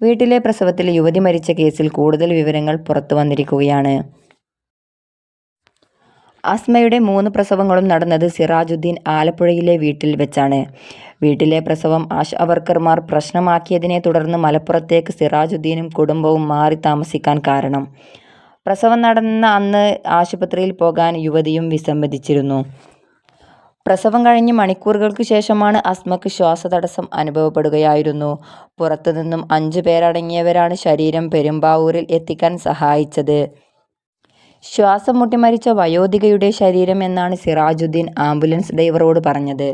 വീട്ടിലെ പ്രസവത്തിൽ യുവതി മരിച്ച കേസിൽ കൂടുതൽ വിവരങ്ങൾ പുറത്തു വന്നിരിക്കുകയാണ്. അസ്മയുടെ മൂന്ന് പ്രസവങ്ങളും നടന്നത് സിറാജുദ്ദീൻ ആലപ്പുഴയിലെ വീട്ടിൽ വെച്ചാണ്. വീട്ടിലെ പ്രസവം ആശാവർക്കർമാർ പ്രശ്നമാക്കിയതിനെ തുടർന്ന് മലപ്പുറത്തേക്ക് സിറാജുദ്ദീനും കുടുംബവും മാറി താമസിക്കാൻ കാരണം. പ്രസവം നടന്ന അന്ന് ആശുപത്രിയിൽ പോകാൻ യുവതിയും വിസമ്മതിച്ചിരുന്നു. പ്രസവം കഴിഞ്ഞ് മണിക്കൂറുകൾക്ക് ശേഷമാണ് അസ്മക്ക് ശ്വാസതടസ്സം അനുഭവപ്പെടുകയായിരുന്നു. പുറത്തുനിന്നും അഞ്ചു പേരടങ്ങിയവരാണ് ശരീരം പെരുമ്പാവൂരിൽ എത്തിക്കാൻ സഹായിച്ചത്. ശ്വാസം മുട്ടി മരിച്ച വയോധികയുടെ ശരീരം എന്നാണ് സിറാജുദ്ദീൻ ആംബുലൻസ് ഡ്രൈവറോട് പറഞ്ഞത്.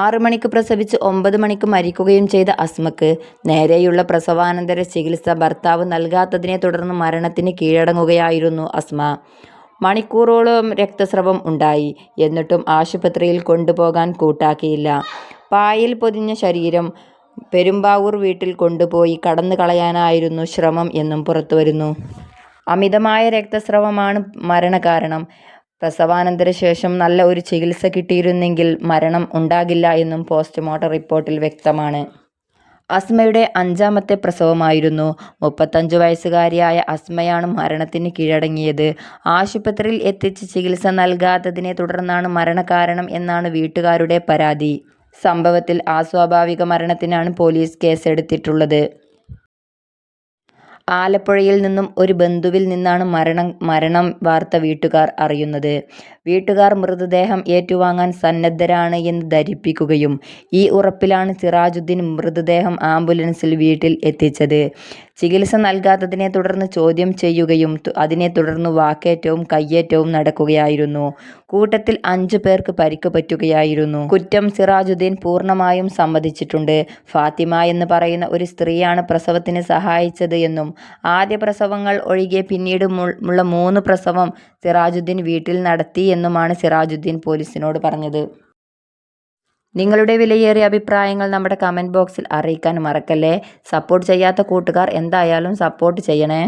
ആറു മണിക്ക് പ്രസവിച്ച് ഒമ്പത് മണിക്ക് മരിക്കുകയും ചെയ്ത അസ്മക്ക് നേരെയുള്ള പ്രസവാനന്തര ചികിത്സ ഭർത്താവ് നൽകാത്തതിനെ തുടർന്ന് മരണത്തിന് കീഴടങ്ങുകയായിരുന്നു അസ്മ. മണിക്കൂറോളം രക്തസ്രവം ഉണ്ടായി. എന്നിട്ടും ആശുപത്രിയിൽ കൊണ്ടുപോകാൻ കൂട്ടാക്കിയില്ല. പായിൽ പൊതിഞ്ഞ ശരീരം പെരുമ്പാവൂർ വീട്ടിൽ കൊണ്ടുപോയി കടന്നു കളയാനായിരുന്നു ശ്രമം എന്നും പുറത്തുവരുന്നു. അമിതമായ രക്തസ്രവമാണ് മരണകാരണം. പ്രസവാനന്തര ശേഷം നല്ല ഒരു ചികിത്സ കിട്ടിയിരുന്നെങ്കിൽ മരണം ഉണ്ടാകില്ല എന്നും പോസ്റ്റ്മോർട്ടം റിപ്പോർട്ടിൽ വ്യക്തമാണ്. അസ്മയുടെ അഞ്ചാമത്തെ പ്രസവമായിരുന്നു. മുപ്പത്തഞ്ചു വയസ്സുകാരിയായ അസ്മയാണ് മരണത്തിന് കീഴടങ്ങിയത്. ആശുപത്രിയിൽ എത്തിച്ച് ചികിത്സ നൽകാത്തതിനെ തുടർന്നാണ് മരണകാരണം എന്നാണ് വീട്ടുകാരുടെ പരാതി. സംഭവത്തിൽ അസ്വാഭാവിക മരണത്തിനാണ് പോലീസ് കേസെടുത്തിട്ടുള്ളത്. ആലപ്പുഴയിൽ നിന്നും ഒരു ബന്ധുവിൽ നിന്നാണ് മരണം മരണം വാർത്ത വീട്ടുകാർ അറിയുന്നത്. വീട്ടുകാർ മൃതദേഹം ഏറ്റുവാങ്ങാൻ സന്നദ്ധരാണ് എന്ന് ധരിപ്പിക്കുകയും ഈ ഉറപ്പിലാണ് സിറാജുദ്ദീൻ മൃതദേഹം ആംബുലൻസിൽ വീട്ടിൽ എത്തിച്ചത്. ചികിത്സ നൽകാത്തതിനെ തുടർന്ന് ചോദ്യം ചെയ്യുകയും അതിനെ തുടർന്ന് വാക്കേറ്റവും കയ്യേറ്റവും നടക്കുകയായിരുന്നു. കൂട്ടത്തിൽ അഞ്ചു പേർക്ക് പരിക്ക് പറ്റുകയായിരുന്നു. കുറ്റം സിറാജുദ്ദീൻ പൂർണമായും സമ്മതിച്ചിട്ടുണ്ട്. ഫാത്തിമ എന്ന് പറയുന്ന ഒരു സ്ത്രീയാണ് പ്രസവത്തിന് സഹായിച്ചത് എന്നും ആദ്യ പ്രസവങ്ങൾ ഒഴികെ പിന്നീട് മൂന്ന് പ്രസവം സിറാജുദ്ദീൻ വീട്ടിൽ നടത്തി എന്നുമാണ് സിറാജുദ്ദീൻ പോലീസിനോട് പറഞ്ഞത്. നിങ്ങളുടെ വിലയേറിയ അഭിപ്രായങ്ങൾ നമ്മുടെ കമന്റ് ബോക്സിൽ അറിയിക്കാൻ മറക്കല്ലേ. സപ്പോർട്ട് ചെയ്യാത്ത കൂട്ടുകാർ എന്തായാലും സപ്പോർട്ട് ചെയ്യണേ.